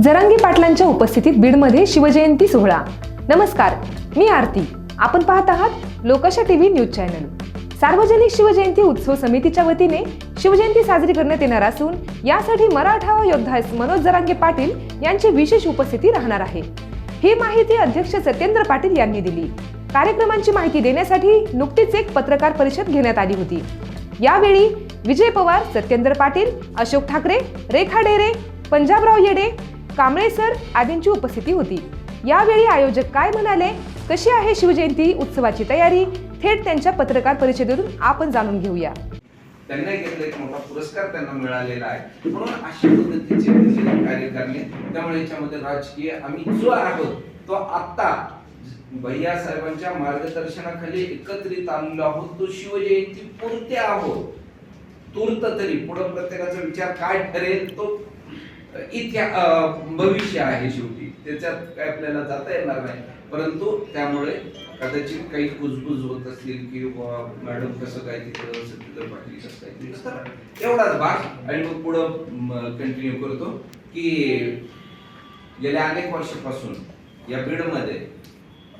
जरांगी पाटलांच्या उपस्थितीत बीडमध्ये शिवजयंती सोहळा. नमस्कार मी आरती. आपण पाहत आहात लोकशा टीव्ही न्यूज चॅनल. सार्वजनिक शिवजयंती उत्सव समितीच्या वतीने शिवजयंती साजरी करण्यात येणार असून यासाठी मराठा योद्धा मनोज जरांगे पाटील यांची विशेष उपस्थिती राहणार आहे. ही माहिती अध्यक्ष सत्येंद्र पाटील यांनी दिली. कार्यक्रमांची माहिती देण्यासाठी नुकतीच एक पत्रकार परिषद घेण्यात आली होती. यावेळी विजय पवार सत्येंद्र पाटील अशोक ठाकरे रेखा डेरे पंजाबराव येडे कांबळे सर आदींची उपस्थिती होती. यावेळी आयोजक काय म्हणाले? कशी आहे शिवजयंती उत्सवाची तयारी? थेट त्यांच्या पत्रकार परिषदेतून आपण जाणून घेऊया. त्यांना घेतलं एक मोठा पुरस्कार त्यांना मिळालेला आहे. म्हणून अशा पद्धतीचे कार्य करणे त्यामुळे याच्यामध्ये राजकीय आम्ही जो आहोत तो आता भैया साहेबांच्या मार्गदर्शनाखाली एकत्रित आणलो आहोत. तो शिवजयंती पुरते आहोत. तूर्त तरी पुढं प्रत्येकाचा विचार काय ठरेल तो इतक्या भविष्य आहे शेवटी. त्याच्यात काय आपल्याला जाता येणार नाही. परंतु त्यामुळे कदाचित काही कुजबुज होत असतील की मॅडम कसं काय तिकडं सत्येंद्र पाटील कसं काय तिकडं एवढाच भाग. आणि मग पुढं कंटिन्यू करतो की गेल्या अनेक वर्षापासून या बीडमध्ये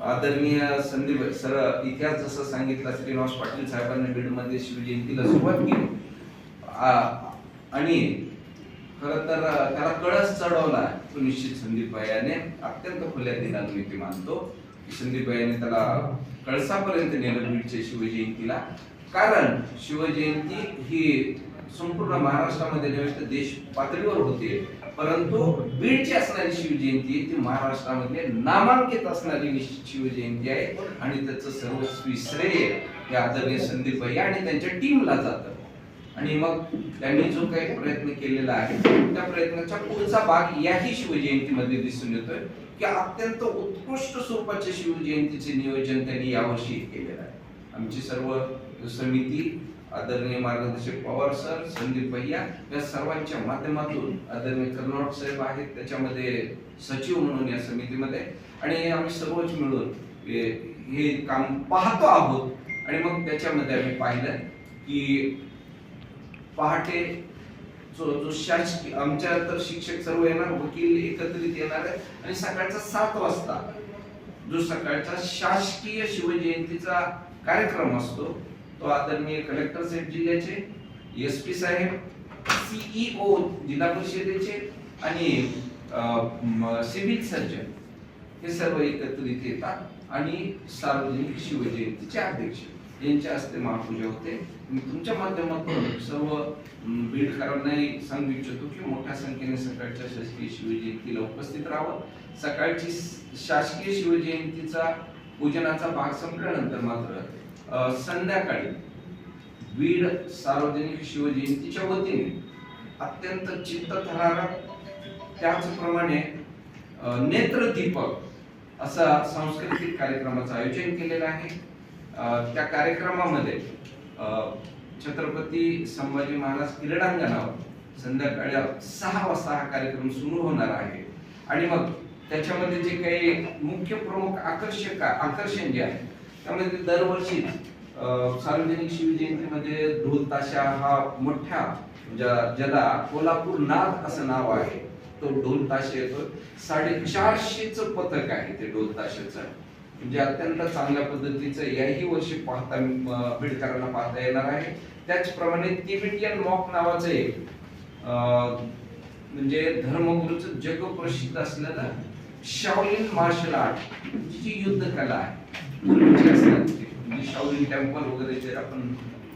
आदरणीय संदीप सर इतिहास जसं सांगितलं श्रीनिवास पाटील साहेबांनी बीडमध्ये शिवजयंतीला सुरुवात केली. आणि खर तर त्याला कळस चढवला तो निश्चित संदीप अत्यंत खुल्या दिनानं मी ते मानतो. की संदीप त्याला कळसापर्यंत नेलं बीडच्या शिवजयंतीला. कारण शिवजयंती ही संपूर्ण महाराष्ट्रामध्ये नव्हे तर देश पातळीवर होते परंतु बीडची असणारी शिवजयंती ती महाराष्ट्रामध्ये नामांकित असणारी निश्चित शिवजयंती आहे. आणि त्याचं सर्वस्वी श्रेय हे आदरणीय संदीप भैया आणि त्यांच्या टीमला जातं. आणि मग त्यांनी जो काही प्रयत्न केलेला आहे त्या प्रयत्नाचा पुढचा भाग याही शिवजयंतीमध्ये दिसून येतोय की अत्यंत उत्कृष्ट स्वरूपाचे शिवजयंतीचे नियोजन त्यांनी यावर्षी केलेलं आहे. आमची सर्व समिती आदरणीय मार्गदर्शक पवार सर संदीप भैया या सर्वांच्या माध्यमातून आदरणीय कर्नाड साहेब आहेत त्याच्यामध्ये सचिव म्हणून या समितीमध्ये आणि आम्ही सर्वच मिळून हे हे काम पाहतो आहोत. आणि मग त्याच्यामध्ये आम्ही पाहिलं की पहाटे जो जो शासकीय आमच्या तर शिक्षक सर्व येणार वकील एकत्रित येणार आहे. आणि सकाळचा सात वाजता जो सकाळचा शासकीय शिवजयंतीचा कार्यक्रम असतो तो आदरणीय कलेक्टर साहेब जिल्ह्याचे एस पी साहेब सीईओ जिल्हा परिषदेचे आणि सिव्हिल सर्जन हे सर्व एकत्रित येतात आणि सार्वजनिक शिवजयंतीचे अध्यक्ष. यांच्या हस्ते महापूजा होते. मी तुमच्या माध्यमातून सर्व बीडकरांनाही सांगू इच्छितो की मोठ्या संख्येने सकाळच्या शासकीय शिवजयंतीला उपस्थित राहावं. सकाळची शासकीय शिवजयंतीचा पूजनाचा भाग संपल्यानंतर मात्र संध्याकाळी बीड सार्वजनिक शिवजयंतीच्या वतीने अत्यंत चित्तथरारक त्याचप्रमाणे नेत्रदीपक असा सांस्कृतिक कार्यक्रमाचं आयोजन केलेलं आहे. त्या कार्यक्रमामध्ये छत्रपती संभाजी महाराज क्रीडांगणावर संध्याकाळी सहा वाजता हा कार्यक्रम सुरू होणार आहे. आणि मग त्याच्यामध्ये जे काही मुख्य प्रमुख आकर्षक आकर्षण जे आहे त्यामध्ये दरवर्षी सार्वजनिक शिवजयंतीमध्ये ढोल ताशा हा मोठ्या ज्या- ज्याला कोल्हापूर नाद असं नाव आहे तो ढोल ताशे येतो साडेचारशेच पथक आहे ते ढोल ताशेचं म्हणजे अत्यंत चांगल्या पद्धतीचं याही वर्षी पाहता बीडकरांना पाहता येणार आहे. त्याचप्रमाणे तिबेटियन मॉक नावाचं एक अं, म्हणजे धर्मगुरूचं जगप्रसिद्ध असलेलं शाओलिन मार्शल आर्ट जी युद्ध कला आहे. पूर्वीची असतात म्हणजे शाओलिन टेम्पल वगैरे जे आपण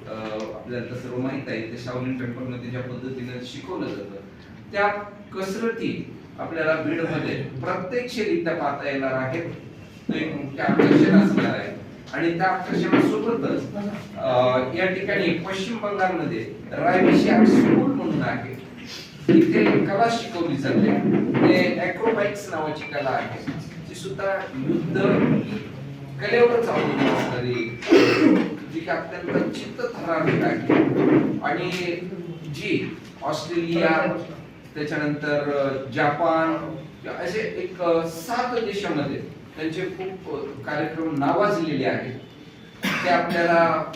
आपल्याला सर्व माहीत आहे ते शाओलिन टेम्पलमध्ये ज्या पद्धतीने शिकवलं जातं त्या कसरती आपल्याला बीडमध्ये प्रत्यक्षरित्या पाहता येणार आहेत. तो एक मुख्य आकर्षण असणार आहे. आणि त्या आकर्षणासोबतच अं, या ठिकाणी पश्चिम बंगालमध्ये मध्ये आर्ट स्कूल म्हणून आहे. इथे कला शिकवली जाते. ते अॅक्रोबॅटिक्स नावाची कला आहे. ती सुद्धा युद्ध कलेवरच अवलंबून असणारी जी की अत्यंत चित्त थरारक आहे. आणि जी ऑस्ट्रेलिया त्याच्यानंतर जापान असे एक सात देशामध्ये त्यांचे खूप कार्यक्रम नावाजलेले आहेत. ते आपल्याला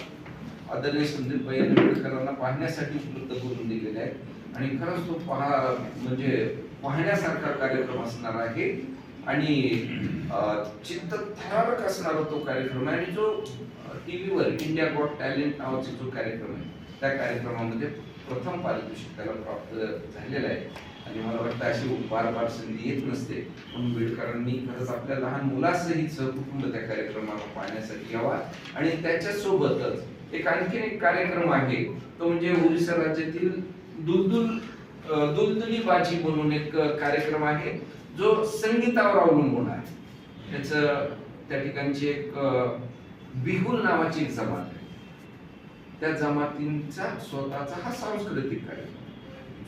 आदरणीय संदीप भाई आंबेडकरांना पाहण्यासाठी उपलब्ध करून दिलेले आहेत. आणि खरंच तो पहा म्हणजे पाहण्यासारखा कार्यक्रम असणार आहे. आणि अं, चित्तथरारक असणारा तो कार्यक्रम आहे. आणि जो टी व्हीवर इंडिया गॉट टॅलेंट नावाचा जो कार्यक्रम आहे त्या कार्यक्रमामध्ये प्रथम पारितोषिक त्याला प्राप्त झालेला आहे. आणि मला वाटतं अशी बार बार संधी येत नसते. म्हणून बीडकरांनी खरंच आपल्या लहान मुलासहित सहकुटुंब त्या कार्यक्रमाला पाहण्यासाठी यावा. आणि त्याच्यासोबतच एक आणखीन एक कार्यक्रम आहे. तो म्हणजे ओरिसा राज्यातील दुलदुल दुलदुली बाजी म्हणून एक कार्यक्रम आहे जो संगीतावर अवलंबून आहे. त्याचं त्या ठिकाणची एक बिहुल नावाची एक जमात आहे. त्या जमातींचा स्वतःचा हा सांस्कृतिक कार्यक्रम.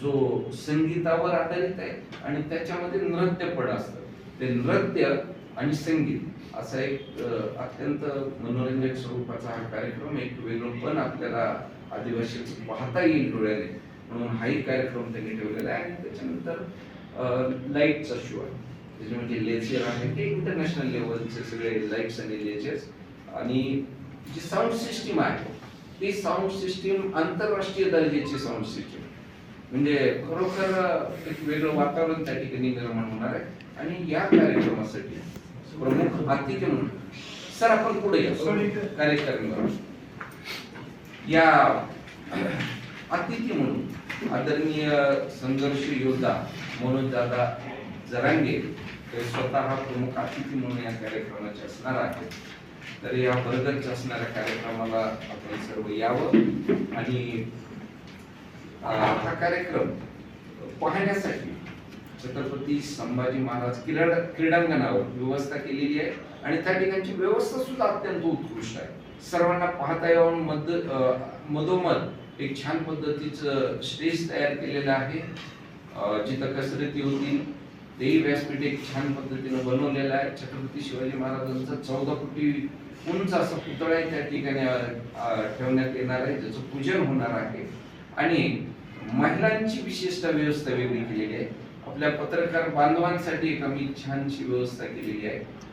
जो संगीतावर आधारित आहे आणि त्याच्यामध्ये नृत्य पण असतं. ते नृत्य आणि संगीत असा एक अत्यंत मनोरंजक स्वरूपाचा हा कार्यक्रम एक वेगळं पण आपल्याला आदिवासी पाहता येईल डोळ्याने. म्हणून हाही कार्यक्रम त्यांनी ठेवलेला आहे आणि त्याच्यानंतर लाईटचा शो आहे. त्याच्यामध्ये लेझर आहे. ते इंटरनॅशनल लेवलचे सगळे लाईट्स आणि लेझर्स आणि जी साऊंड सिस्टीम आहे ती साऊंड सिस्टीम आंतरराष्ट्रीय दर्जाची साऊंड सिस्टीम म्हणजे खरोखर एक वेगळं वातावरण त्या ठिकाणी निर्माण होणार आहे. आणि या कार्यक्रमासाठी प्रमुख अतिथी म्हणून सर आपण पुढे या. कार्यक्रम या अतिथी म्हणून आदरणीय संघर्ष योद्धा मनोज दादा जरांगे हे स्वतः प्रमुख अतिथी म्हणून या कार्यक्रमाचे असणार आहेत. तर या बर्गरच्या असणाऱ्या कार्यक्रमाला आपण सर्व यावं. आणि हा कार्यक्रम पाहण्यासाठी छत्रपती संभाजी महाराज क्रीडा क्रीडांगणावर व्यवस्था केलेली आहे आणि त्या ठिकाणची व्यवस्था सुद्धा अत्यंत उत्कृष्ट आहे. सर्वांना पाहता यावं मध मधोमध एक छान पद्धतीचं स्टेज तयार केलेलं आहे. जिथं कसरती होतील तेही व्यासपीठ एक छान पद्धतीनं बनवलेलं आहे. छत्रपती शिवाजी महाराजांचा चौदा फुटी उंच असा पुतळा आहे त्या ठिकाणी ठेवण्यात येणार आहे ज्याचं पूजन होणार आहे. आणि महिलांची विशेषतः व्यवस्था वेगळी केलेली आहे. आपल्या पत्रकार बांधवांसाठी एक आम्ही छानशी व्यवस्था केलेली आहे.